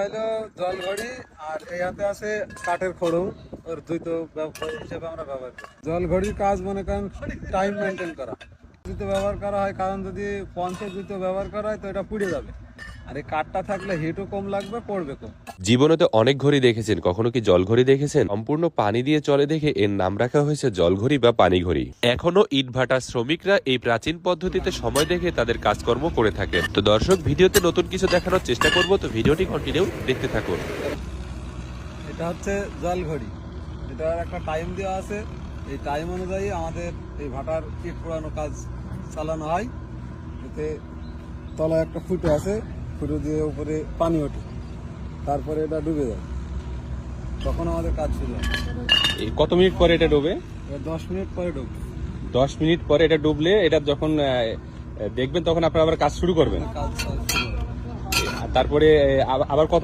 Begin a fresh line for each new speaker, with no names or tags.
হলো জলঘড়ি আর এই হাতে আছে কাঠের খড়ম ওর ব্যবহার হিসেবে আমরা ব্যবহার করি। জল ঘড়ির কাজ মনে করেন টাইম মেনটেন করা। জুতো ব্যবহার করা হয়, কারণ যদি পঞ্চের জুতো ব্যবহার করা হয়, তো এটা পুড়ে যাবে। আর এই কাঠটা থাকলে হিটও কম লাগবে পড়বে কম।
জীবনে তো অনেক ঘড়ি দেখেছেন। কখনো কি জল ঘড়ি দেখেছেন? সম্পূর্ণ পানি দিয়ে চলে দেখে এর নাম রাখা হয়েছে জল ঘড়ি বা পানি ঘড়ি এখনও ইটভাটার শ্রমিকরা এই প্রাচীন পদ্ধতিতে সময় দেখে তাদের কাজকর্ম করে থাকেন। তো দর্শক ভিডিওতে নতুন কিছু দেখানোর চেষ্টা করব তো ভিডিওটি কন্টিনিউ দেখতে থাকুন।
এটা হচ্ছে জল ঘড়ি এটার একটা টাইম দেওয়া আছে। এই টাইম অনুযায়ী আমাদের এই ভাটার ইট পোড়ানো কাজ চালানো হয়। এতে তলায় একটা ফুটো আছে। ফুটো দিয়ে উপরে পানি ওঠে। তারপরে এটা ডুবে যায়। তখন আমাদের কাজ শুরু হয়
এই কত মিনিট পরে এটা ডুবে?
দশ মিনিট পরে ডুববে।
দশ মিনিট পরে এটা ডুবলে এটা যখন দেখবেন তখন আপনারা আবার কাজ শুরু করবেন।
কাজ
আর তারপরে আবার কত